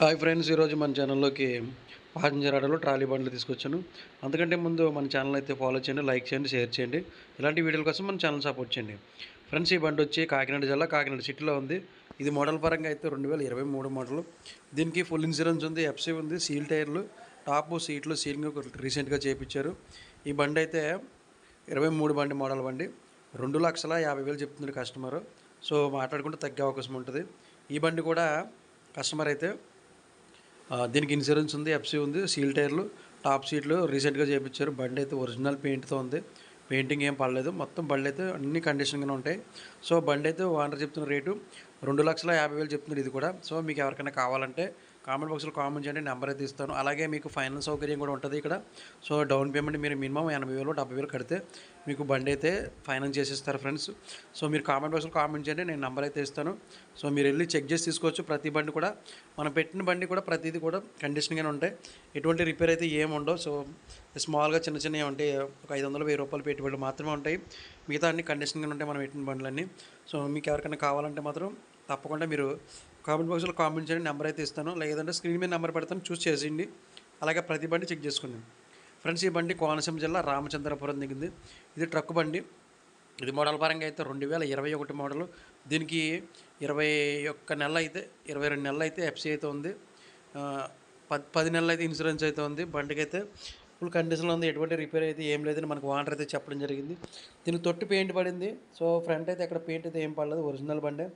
Hi friends ఈరోజు మన ఛానల్లోకి ప్యాసింజర్ ఆటోలో ట్రాలీ బండ్లు తీసుకొచ్చాను. అందుకంటే ముందు మన ఛానల్ అయితే ఫాలో చేయండి లైక్ చేయండి షేర్ చేయండి. ఇలాంటి వీడియోల కోసం మన ఛానల్ సపోర్ట్ చేయండి. ఫ్రెండ్స్ ఈ బండి వచ్చి కాకినాడ జిల్లా కాకినాడ సిటీలో ఉంది. ఇది మోడల్ పరంగా అయితే రెండు వేల ఇరవై మూడు మోడల్ దీనికి ఫుల్ ఇన్సూరెన్స్ ఉంది ఎఫ్సీ ఉంది సీల్ టైర్లు టాపు సీట్లు సీలింగ్ రీసెంట్గా చేయించారు ఈ బండి అయితే ఇరవై మూడు బండి మోడల్ బండి. రెండు లక్షల యాభై వేలు చెప్తున్నాడు కస్టమర్ సో మాట్లాడుకుంటే తగ్గే అవకాశం ఉంటుంది. ఈ బండి కూడా కస్టమర్ అయితే దీనికి ఇన్సూరెన్స్ ఉంది ఎఫ్సీ ఉంది సీల్ టైర్లు టాప్ సీట్లు రీసెంట్గా చేయించారు బండి అయితే ఒరిజినల్ పెయింట్తో ఉంది. పెయింటింగ్ ఏం పడలేదు. మొత్తం బండి అయితే అన్ని కండిషన్గానే ఉంటాయి. సో బండి అయితే ఓనర్ చెప్తున్న రేటు రెండు లక్షల యాభై వేలు చెప్తున్నారు ఇది కూడా. సో మీకు ఎవరికైనా కావాలంటే కామెంట్ బాక్స్లో కామెంట్ చేయండి నెంబర్ అయితే ఇస్తాను. అలాగే మీకు ఫైనాన్స్ సౌకర్యం కూడా ఉంటుంది ఇక్కడ. సో డౌన్ పేమెంట్ మీరు మినిమం ఎనభై వేలు డెబ్బై వేలు కడితే మీకు బండి అయితే ఫైనాన్స్ చేసేస్తారు ఫ్రెండ్స్ సో మీరు కామెంట్ బాక్స్లో కామెంట్ చేయండి నేను నెంబర్ అయితే ఇస్తాను. సో మీరు వెళ్ళి చెక్ చేసి తీసుకోవచ్చు. ప్రతి బండి కూడా మనం పెట్టిన బండి కూడా ప్రతిదీ కూడా కండిషన్గానే ఉంటాయి. ఎటువంటి రిపేర్ అయితే ఏమి ఉండవు. సో స్మాల్గా చిన్న చిన్నవి ఉంటాయి ఒక ఐదు వందలు వెయ్యి రూపాయలు పెట్టుబడులు మాత్రమే ఉంటాయి. మిగతా అన్ని కండిషన్గానే ఉంటాయి మనం పెట్టిన బండ్లన్నీ. సో మీకు ఎవరికైనా కావాలంటే మాత్రం తప్పకుండా మీరు కామెంట్ బాక్స్లో కామెంట్ చేయండి నెంబర్ అయితే ఇస్తాను. లేదంటే స్క్రీన్ మీద నెంబర్ పెడతాను చూస్ చేసేయండి. అలాగే ప్రతి బండి చెక్ చేసుకుందాం ఫ్రెండ్స్ ఈ బండి కోనసీమ జిల్లా రామచంద్రపురం దిగింది. ఇది ట్రక్ బండి. ఇది మోడల్ పరంగా అయితే రెండు వేల ఇరవై ఒకటి మోడల్ దీనికి ఇరవై ఒక్క నెల అయితే ఇరవై రెండు నెలలు అయితే ఎఫ్సీ అయితే ఉంది. పది పది నెలలు అయితే ఇన్సూరెన్స్ అయితే ఉంది. బండికి అయితే ఫుల్ కండిషన్లో ఉంది. ఎటువంటి రిపేర్ అయితే ఏం లేదని మనకు వాటర్ అయితే చెప్పడం జరిగింది. దీనికి తొట్టి పెయింట్ పడింది. సో ఫ్రంట్ అయితే అక్కడ పెయింట్ అయితే ఏం పడలేదు. ఒరిజినల్ బండే.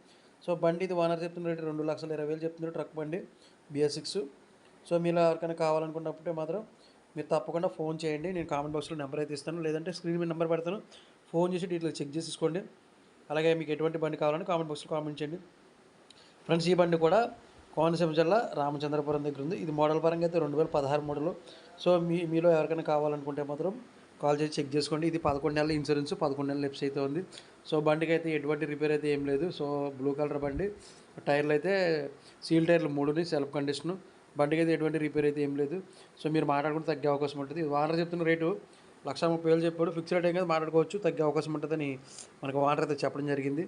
సో బండి ఇది ఓనర్ చెప్తున్న రేటు రెండు లక్షల ఇరవై వేలు చెప్తున్నారు ట్రక్ బండి బిఎస్ సిక్స్ సో మీరు ఎవరికైనా కావాలనుకున్నప్పుడే మాత్రం మీరు తప్పకుండా ఫోన్ చేయండి నేను కామెంట్ బాక్స్లో నెంబర్ అయితే ఇస్తాను లేదంటే స్క్రీన్ మీద నెంబర్ పెడతాను ఫోన్ చేసి డీటెయిల్స్ చెక్ చేసి తీసుకోండి. అలాగే మీకు ఎటువంటి బండి కావాలని కామెంట్ బాక్స్లో కామెంట్ చేయండి. ఫ్రెండ్స్ ఈ బండి కూడా కోనసీమ జిల్లా రామచంద్రపురం దగ్గర ఉంది. ఇది మోడల్ పరంగా అయితే రెండు వేల పదహారు మోడల్. సో మీ మీలో ఎవరికైనా కావాలనుకుంటే మాత్రం కాల్ చేసి చెక్ చేసుకోండి. ఇది పదకొండు నెలల ఇన్సూరెన్స్ పదకొండు నెలల లెప్స్ అయితే ఉంది. సో బండికి అయితే ఎటువంటి రిపేర్ అయితే ఏం లేదు. సో బ్లూ కలర్ బండి టైర్లు అయితే సీల్ టైర్లు మూడుని సెల్ఫ్ కండిషను. బండికి అయితే ఎటువంటి రిపేర్ అయితే ఏం లేదు. సో మీరు మాట్లాడుకుంటే తగ్గే అవకాశం ఉంటుంది. వాటర్ చెప్తున్న రేటు లక్ష ముప్పై వేలు చెప్పాడు. ఫిక్స్డ్ రేట్ ఏం కదా మాట్లాడుకోవచ్చు. తగ్గే అవకాశం ఉంటుందని మనకు వాటర్ అయితే చెప్పడం జరిగింది.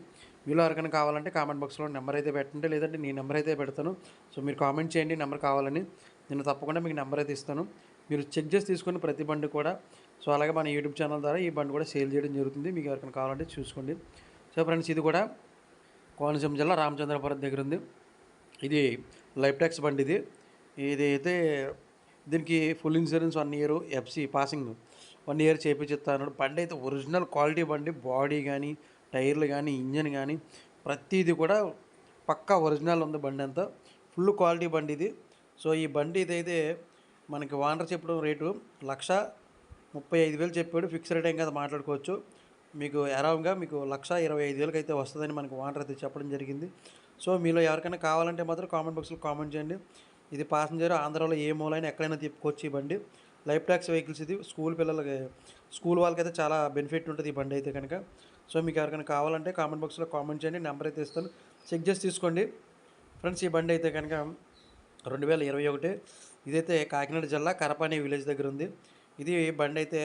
మీలో ఎవరికైనా కావాలంటే కామెంట్ బాక్స్లో నెంబర్ అయితే పెట్టండి. లేదంటే నీ నెంబర్ అయితే పెడతాను. సో మీరు కామెంట్ చేయండి నెంబర్ కావాలని. నేను తప్పకుండా మీకు నెంబర్ అయితే ఇస్తాను. మీరు చెక్ చేసి తీసుకుని ప్రతి బండి కూడా సో అలాగే మన యూట్యూబ్ ఛానల్ ద్వారా ఈ బండి కూడా సేల్ చేయడం జరుగుతుంది. మీకు ఎవరికైనా కావాలంటే చూసుకోండి. సో ఫ్రెండ్స్ ఇది కూడా కోనసీమ జిల్లా రామచంద్రపురం దగ్గర ఉంది. ఇది లైఫ్ ట్యాక్స్ బండి ఇది. ఇది అయితే దీనికి full insurance one year FC passing one year చేయించిస్తాను బండి అయితే ఒరిజినల్ క్వాలిటీ బండి బాడీ కానీ టైర్లు కానీ ఇంజన్ కానీ ప్రతిదీ కూడా పక్కా ఒరిజినల్ ఉంది బండి అంతా. ఫుల్ క్వాలిటీ బండి ఇది. సో ఈ బండి ఇదైతే మనకి వానర్ చెప్పడం రేటు లక్ష ముప్పై ఐదు వేలు చెప్పాడు ఫిక్స్డ్ రేట్ ఏం కదా మాట్లాడుకోవచ్చు. మీకు అరౌండ్గా మీకు లక్ష ఇరవై ఐదు వేలకి అయితే వస్తుందని మనకు వాటర్ అయితే చెప్పడం జరిగింది. సో మీలో ఎవరికైనా కావాలంటే మాత్రం కామెంట్ బాక్స్లో కామెంట్ చేయండి. ఇది పాసింజర్ ఆంధ్రాలో ఏ మూలైనా ఎక్కడైనా తిప్పుకోవచ్చు ఈ బండి. లైఫ్ ట్యాక్స్ వెహికల్స్ ఇది స్కూల్ పిల్లలకి స్కూల్ వాళ్ళకైతే చాలా బెనిఫిట్ ఉంటుంది ఈ బండి అయితే కనుక. సో మీకు ఎవరికైనా కావాలంటే కామెంట్ బాక్స్లో కామెంట్ చేయండి నెంబర్ అయితే ఇస్తాను. చెక్ చేసి తీసుకోండి. ఫ్రెండ్స్ ఈ బండి అయితే కనుక రెండు వేల ఇరవై ఒకటి ఇదైతే కాకినాడ జిల్లా కరపాని విలేజ్ దగ్గర ఉంది. ఇది బండి అయితే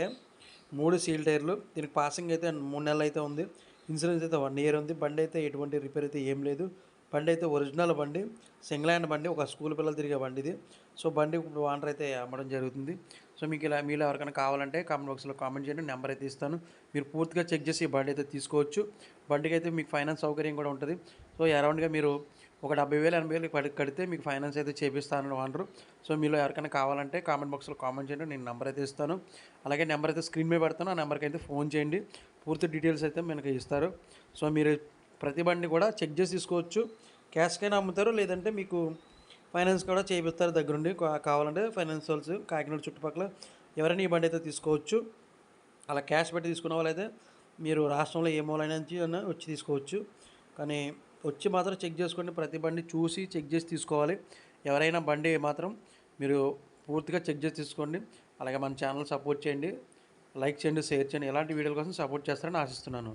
మూడు సీల్ టైర్లు. దీనికి పాసింగ్ అయితే మూడు నెలలు అయితే ఉంది. ఇన్సూరెన్స్ అయితే వన్ ఇయర్ ఉంది. బండి అయితే ఎటువంటి రిపేర్ అయితే ఏం లేదు. బండి అయితే ఒరిజినల్ బండి. సింగిల్ హ్యాండ్ బండి. ఒక స్కూల్ పిల్లలు తిరిగే బండి ఇది. సో బండి ఇప్పుడు వానర్ అయితే అమ్మడం జరుగుతుంది. సో మీకు ఇలా మీలో ఎవరికైనా కావాలంటే కామెంట్ బాక్స్లో కామెంట్ చేయండి నెంబర్ అయితే ఇస్తాను. మీరు పూర్తిగా చెక్ చేసి బండి అయితే తీసుకోవచ్చు. బండికి అయితే మీకు ఫైనాన్స్ సౌకర్యం కూడా ఉంటుంది. సో అరౌండ్గా మీరు ఒక డెబ్బై వేలు ఎనభై వేలు కడితే మీకు ఫైనాన్స్ అయితే చేపిస్తానని వానరు సో మీలో ఎవరికైనా కావాలంటే కామెంట్ బాక్స్లో కామెంట్ చేయండి నేను నెంబర్ అయితే ఇస్తాను. అలాగే నెంబర్ అయితే స్క్రీన్ మీద పెడతాను ఆ నెంబర్కి అయితే ఫోన్ చేయండి. పూర్తి డీటెయిల్స్ అయితే మనకి ఇస్తారు. సో మీరు ప్రతి బండి కూడా చెక్ చేసి తీసుకోవచ్చు. క్యాష్కైనా అమ్ముతారు లేదంటే మీకు ఫైనాన్స్ కూడా చేపిస్తారు దగ్గరుండి. కావాలంటే ఫైనాన్స్ వాళ్ళస్ కాకినాడ చుట్టుపక్కల ఎవరైనా ఈ బండి అయితే తీసుకోవచ్చు. అలా క్యాష్ పెట్టి తీసుకున్న వాళ్ళైతే మీరు రాష్ట్రంలో ఏ మూలైనా వచ్చి తీసుకోవచ్చు. కానీ వచ్చి మాత్రం చెక్ చేసుకోండి. ప్రతి బండి చూసి చెక్ చేసి తీసుకోవాలి. ఎవరైనా బండి మాత్రం మీరు పూర్తిగా చెక్ చేసి తీసుకోండి. అలాగే మన ఛానల్ సపోర్ట్ చేయండి. లైక్ చేయండి షేర్ చేయండి. ఇలాంటి వీడియోల కోసం సపోర్ట్ చేస్తారని ఆశిస్తున్నాను.